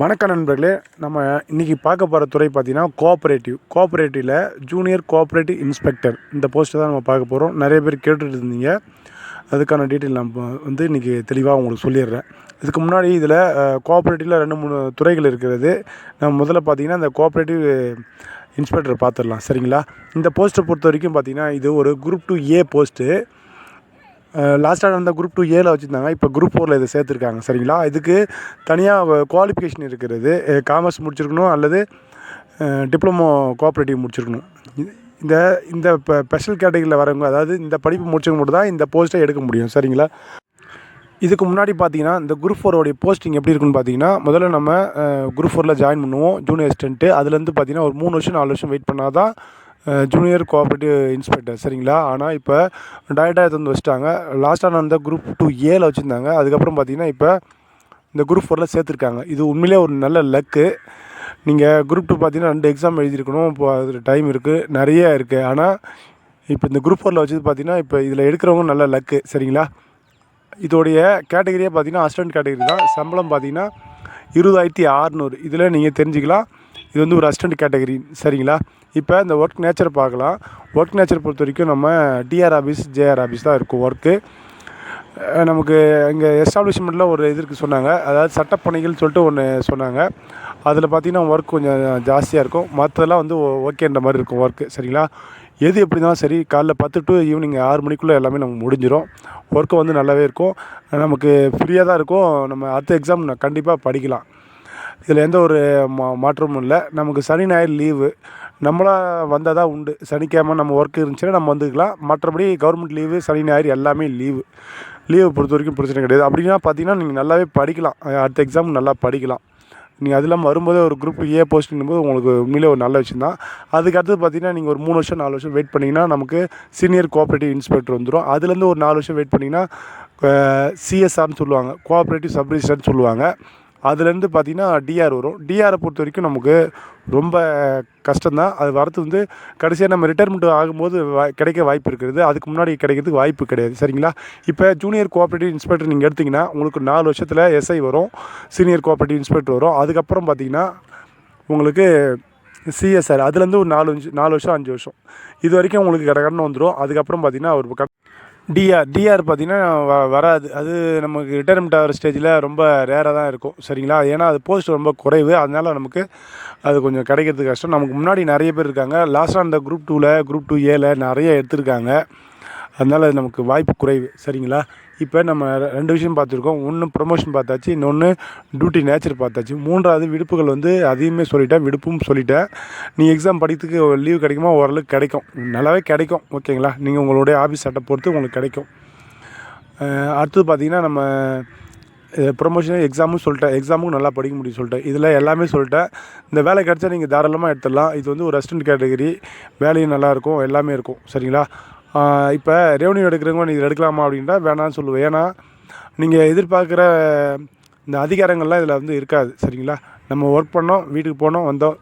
வணக்கம் நண்பர்களே நம்ம இன்றைக்கி பார்க்க போகிற துறை பார்த்தீங்கன்னா கோஆப்ரேட்டிவ் கோஆப்ரேட்டிவில் ஜூனியர் கோஆப்ரேட்டிவ் இன்ஸ்பெக்டர் இந்த போஸ்ட்டை தான் நம்ம பார்க்க போகிறோம் நிறைய பேர் கேட்டுட்டு இருந்தீங்க. அதுக்கான டீட்டெயில் நம்ம வந்து இன்றைக்கி தெளிவாக உங்களுக்கு சொல்லிடுறேன். இதுக்கு முன்னாடி இதில் கோஆப்ரேட்டிவில் ரெண்டு மூணு துறைகள் இருக்கிறது. நம்ம முதல்ல பார்த்தீங்கன்னா இந்த கோஆப்ரேட்டிவ் இன்ஸ்பெக்டர் பார்த்துடலாம். சரிங்களா? இந்த போஸ்ட்டை பொறுத்த வரைக்கும் பார்த்தீங்கன்னா இது ஒரு குரூப் டூ ஏ போஸ்ட்டு லாஸ்ட்டாக நடந்த குரூப் டூ ஏல வச்சுருந்தாங்க. இப்போ குரூப் ஃபோரில் இதை சேர்த்துருக்காங்க. சரிங்களா? இதுக்கு தனியாக குவாலிஃபிகேஷன் இருக்கிறது. காமர்ஸ் முடிச்சிருக்கணும் அல்லது டிப்ளமோ கோஆப்ரேட்டிவ் முடிச்சிருக்கணும். இந்த இந்த இப்போ ஸ்பெஷல் கேட்டகரியில் வரவங்க அதாவது இந்த படிப்பு முடிச்சவங்க மட்டும் தான் இந்த போஸ்ட்டை எடுக்க முடியும். சரிங்களா? இதுக்கு முன்னாடி பார்த்தீங்கன்னா இந்த குரூப் ஃபோரோடைய போஸ்டிங் எப்படி இருக்குன்னு பார்த்தீங்கன்னா முதல்ல நம்ம குரூப் ஃபோரில் ஜாயின் பண்ணுவோம். ஜூனியர் அசிஸ்டண்ட்டு அதுலேருந்து பார்த்தீங்கன்னா ஒரு மூணு வருஷம் நாலு வருஷம் வெயிட் பண்ணால் தான் ஜூனியர் கோஆப்ரேட்டிவ் இன்ஸ்பெக்டர் சரிங்களா? ஆனால் இப்போ டேரெக்டாக எடுத்து வந்து வச்சுட்டாங்க. லாஸ்ட்டாக நான் இந்த குரூப் டூ ஏல வச்சுருந்தாங்க. அதுக்கப்புறம் பார்த்தீங்கன்னா இப்போ இந்த குரூப் ஃபோரில் சேர்த்துருக்காங்க. இது உண்மையிலே ஒரு நல்ல லக்கு நீங்கள் குரூப் டூ பார்த்தீங்கன்னா ரெண்டு எக்ஸாம் எழுதியிருக்கணும். இப்போ அது டைம் இருக்குது நிறைய இருக்குது ஆனால் இப்போ இந்த குரூப் ஃபோரில் வச்சது பார்த்தீங்கன்னா இப்போ இதில் எடுக்கிறவங்க நல்ல லக்கு சரிங்களா? இதோடைய கேட்டகரியே பார்த்தீங்கன்னா அசிஸ்டன்ட் கேட்டகரி தான். சம்பளம் பார்த்தீங்கன்னா இருபதாயிரத்தி ஆறுநூறு இதில் நீங்கள் தெரிஞ்சுக்கலாம். இது வந்து ஒரு அசிஸ்டன்ட் கேட்டகரி சரிங்களா? இப்போ இந்த ஒர்க் நேச்சர் பார்க்கலாம். ஒர்க் நேச்சர் பொறுத்த வரைக்கும் நம்ம டிஆர் ஆஃபீஸ் ஜேஆர் ஆஃபீஸ் தான் இருக்கும் ஒர்க்கு நமக்கு இங்கே எஸ்டாப்ளிஷ்மெண்ட்டில் ஒரு இது இருக்குது சொன்னாங்க. அதாவது சட்டப்பணிகள் சொல்லிட்டு ஒன்று சொன்னாங்க. அதில் பார்த்தீங்கன்னா ஒர்க் கொஞ்சம் ஜாஸ்தியாக இருக்கும். மற்றதெல்லாம் வந்து ஓகேன்ற மாதிரி இருக்கும் ஒர்க்கு சரிங்களா? எது எப்படி இருந்தாலும் சரி காலைல பத்து டு ஈவினிங் ஆறு மணிக்குள்ளே எல்லாமே நமக்கு முடிஞ்சிடும் ஒர்க்கு வந்து நல்லாவே இருக்கும். நமக்கு ஃப்ரீயாக தான் இருக்கும். நம்ம அடுத்த எக்ஸாம் கண்டிப்பாக படிக்கலாம். இதில் எந்த ஒரு மா மாற்றமும் இல்லை. நமக்கு சனி ஞாயிறு லீவு நம்மளா வந்தால் தான் உண்டு. சனிக்கிழமை நம்ம ஒர்க் இருந்துச்சுன்னா நம்ம வந்துக்கலாம். மற்றபடி கவர்மெண்ட் லீவு சனி ஞாயிறு எல்லாமே லீவு லீவை பொறுத்த வரைக்கும் பிரச்சனை கிடையாது. அப்படின்னா பார்த்தீங்கன்னா நீங்கள் நல்லாவே படிக்கலாம். அடுத்த எக்ஸாம் நல்லா படிக்கலாம். நீங்கள் அது இல்லாமல் வரும்போது ஒரு குரூப் ஏ போஸ்டிங் போது உங்களுக்கு உண்மையிலே ஒரு நல்ல விஷயம் தான். அதுக்கு அடுத்து பார்த்தீங்கன்னா நீங்கள் ஒரு மூணு வருஷம் நாலு வருஷம் வெயிட் பண்ணிங்கன்னா நமக்கு சீனியர் கோஆப்ரேட்டிவ் இன்ஸ்பெக்டர் வந்துடும் அதுலேருந்து ஒரு நாலு வருஷம் வெயிட் பண்ணிங்கன்னா சிஎஸ்ஆர்னு சொல்லுவாங்க. கோஆப்ரேட்டிவ் சப் ரிஜிஸ்டர்னு சொல்லுவாங்க. அதுலேருந்து பார்த்தீங்கன்னா டிஆர் வரும். டிஆரை பொறுத்த வரைக்கும் நமக்கு ரொம்ப கஷ்டம்தான். அது வரது வந்து கடைசியாக நம்ம ரிட்டைர்மெண்ட் ஆகும்போது கிடைக்க வாய்ப்பு இருக்கிறது அதுக்கு முன்னாடி கிடைக்கிறதுக்கு வாய்ப்பு கிடையாது. சரிங்களா? இப்போ ஜூனியர் கோஆப்ரேட்டிவ் இன்ஸ்பெக்டர் நீங்கள் எடுத்திங்கன்னா உங்களுக்கு நாலு வருஷத்தில் எஸ்ஐ வரும். சீனியர் கோஆப்ரேட்டிவ் இன்ஸ்பெக்டர் வரும். அதுக்கப்புறம் பார்த்தீங்கன்னா உங்களுக்கு சிஎஸ்ஆர் அதுலேருந்து ஒரு நாலு அஞ்சு நாலு வருஷம் அஞ்சு வருஷம். இது வரைக்கும் உங்களுக்கு கடை கடன் வந்துடும் அதுக்கப்புறம் பார்த்திங்கன்னா ஒரு டிஆர் டிஆர் பார்த்தீங்கன்னா வ வராது. அது நமக்கு ரிட்டையர்மெண்ட் ஆகிற ஸ்டேஜில் ரொம்ப ரேராக தான் இருக்கும். சரிங்களா? ஏன்னா அது போஸ்ட் ரொம்ப குறைவு. அதனால நமக்கு அது கொஞ்சம் கிடைக்கிறது கஷ்டம். நமக்கு முன்னாடி நிறைய பேர் இருக்காங்க. லாஸ்ட்டாக அந்த குரூப் டூவில் குரூப் டூ ஏல நிறைய எடுத்திருக்காங்க. அதனால் அது நமக்கு வாய்ப்பு குறைவு. சரிங்களா? இப்போ நம்ம ரெண்டு விஷயம் பார்த்துருக்கோம். ஒன்று ப்ரொமோஷன் பார்த்தாச்சு இன்னொன்று டியூட்டி நேச்சர் பார்த்தாச்சு. மூன்றாவது விடுப்புகள் வந்து அதையுமே சொல்லிட்டேன் விடுப்பும் சொல்லிட்டேன். நீ எக்ஸாம் படிக்கிறதுக்கு லீவ் கிடைக்குமா? ஓரளவுக்கு கிடைக்கும். நல்லாவே கிடைக்கும் ஓகேங்களா? நீங்கள் உங்களுடைய ஆஃபீஸ் சட்டை பொறுத்து உங்களுக்கு கிடைக்கும். அடுத்தது பார்த்திங்கன்னா நம்ம ப்ரொமோஷன் எக்ஸாமும் சொல்லிட்டேன். எக்ஸாமும் நல்லா படிக்க முடியும் சொல்லிட்டேன். இதில் எல்லாமே சொல்லிட்டேன். இந்த வேலை கிடச்சா நீங்கள் தாராளமாக எடுத்துடலாம். இது வந்து ஒரு ரெஸ்டன்ட் கேட்டகரி வேலையும் நல்லாயிருக்கும் எல்லாமே இருக்கும். சரிங்களா? இப்போ ரெவன்யூ எடுக்கிறவங்க நீங்கள் எடுக்கலாமா அப்படின்ட்டா வேணாம்னு சொல்லுவேன் ஏன்னா நீங்கள் எதிர்பார்க்குற இந்த அதிகாரங்கள்லாம் இதில் வந்து இருக்காது சரிங்களா? நம்ம ஒர்க் பண்ணோம் வீட்டுக்கு போனோம் வந்தோம்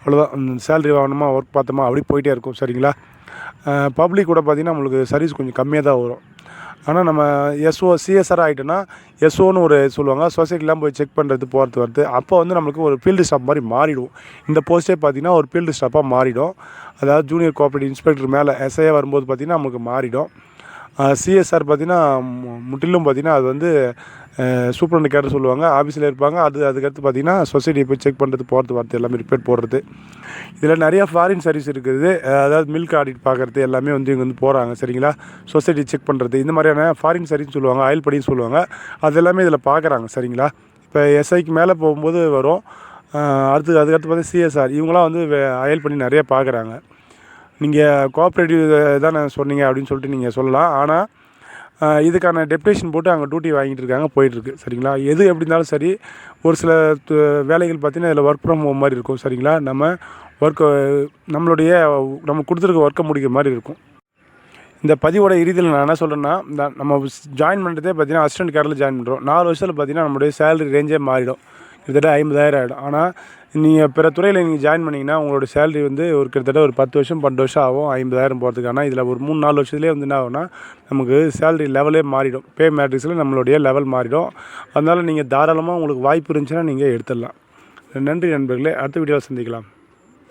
அவ்வளோதான் சேலரி வாங்கணுமா ஒர்க் பார்த்தோமா அப்படி போயிட்டே இருக்கும் சரிங்களா? பப்ளிக் கூட பார்த்திங்கன்னா நம்மளுக்கு சர்வீஸ் கொஞ்சம் கம்மியாக தான் வரும். ஆனால் நம்ம எஸ்ஓ சிஎஸ்ஆர் ஆகிட்டோன்னா எஸ்ஓன்னு ஒரு சொல்லுவாங்க. சொசைட்டிலாம் போய் செக் பண்ணுறது போகிறது வருது அப்போ வந்து நம்மளுக்கு ஒரு ஃபீல்டு ஸ்டாஃப் மாதிரி மாறிடும். இந்த போஸ்ட்டே பார்த்தீங்கன்னா ஒரு ஃபீல்டு ஸ்டாஃபாக மாறிடும். அதாவது ஜூனியர் கோஆப்ரேட்டிவ் இன்ஸ்பெக்டர் மேலே எஸ்ஐயா வரும்போது பார்த்திங்கன்னா நமக்கு மாறிடும். சிஎஸ்ஆர் பார்த்திங்கன்னா மு- முற்றிலும் பார்த்தீங்கன்னா அது வந்து சூப்பரண்ட் கேட்டு சொல்லுவாங்க ஆஃபீஸில் இருப்பாங்க அது அதுக்கடுத்து பார்த்தீங்கன்னா சொசைட்டியை போய் செக் பண்ணுறது போகிறது வரது எல்லாமே ரிப்பேர் போடுறது. இதில் நிறையா ஃபாரின் சர்வீஸ் இருக்குது. அதாவது மில்க் ஆடிட் பார்க்குறது எல்லாமே வந்து இங்கே வந்து போகிறாங்க சரிங்களா? சொசைட்டி செக் பண்ணுறது இந்த மாதிரியான ஃபாரின் சர்வீஸ் சொல்லுவாங்க ஆயில் படின்னு சொல்லுவாங்க. அது எல்லாமே இதில் பார்க்குறாங்க சரிங்களா? இப்போ எஸ்ஐக்கு மேலே போகும்போது வரும். அடுத்து அதுக்கடுத்து பார்த்தா சிஎஸ்ஆர் இவங்களாம் வந்து அயல் பண்ணி நிறைய பார்க்குறாங்க நீங்கள் கோஆப்ரேட்டிவ் தானே சொன்னீங்க அப்படின்னு சொல்லிட்டு நீங்கள் சொல்லலாம். ஆனால் இதுக்கான டெப்டேஷன் போட்டு அங்கே டியூட்டி வாங்கிட்டு இருக்காங்க போயிட்டுருக்கு. சரிங்களா? எது எப்படி இருந்தாலும் சரி ஒரு சில வேலைகள் பார்த்திங்கன்னா இதில் ஒர்க் ஃப்ரம் ஹோம் மாதிரி இருக்கும். சரிங்களா? நம்ம ஒர்க்கு நம்மளுடைய நம்ம கொடுத்துருக்க ஒர்க்கை முடிக்கிற மாதிரி இருக்கும். இந்த பதிவோட இறுதியில் நான் என்ன சொல்கிறேன்னா இந்த நம்ம ஜாயின் பண்ணுறதே பார்த்தீங்கன்னா அசிஸ்டன்ட் கேரில் ஜாயின் பண்ணுறோம் நாலு வருஷத்தில் பார்த்தீங்கன்னா நம்மளுடைய சேலரி ரேஞ்சே மாறிடும். கிட்டத்தட்ட ஐம்பதாயிரம் ஆகிடும் ஆனால் நீங்கள் பிற துறையில் நீங்கள் ஜாயின் பண்ணிங்கன்னா உங்களோட சேலரி வந்து ஒரு கிட்டத்தட்ட ஒரு பத்து வருஷம் பன்னெண்டு வருஷம் ஆகும் ஐம்பதாயிரம் போகிறதுக்கு ஆனால் இதில் ஒரு மூணு நாலு வருஷத்துலேயே வந்து என்ன ஆகும்னா நமக்கு சேலரி லெவலே மாறிடும். பே மேட்ரிக்ஸில் நம்மளுடைய லெவல் மாறிடும். அதனால் நீங்கள் தாராளமாக உங்களுக்கு வாய்ப்பு இருந்துச்சுன்னா நீங்கள் எடுத்துடலாம். நன்றி நண்பர்களே. அடுத்த வீடியோவில் சந்திக்கலாம்.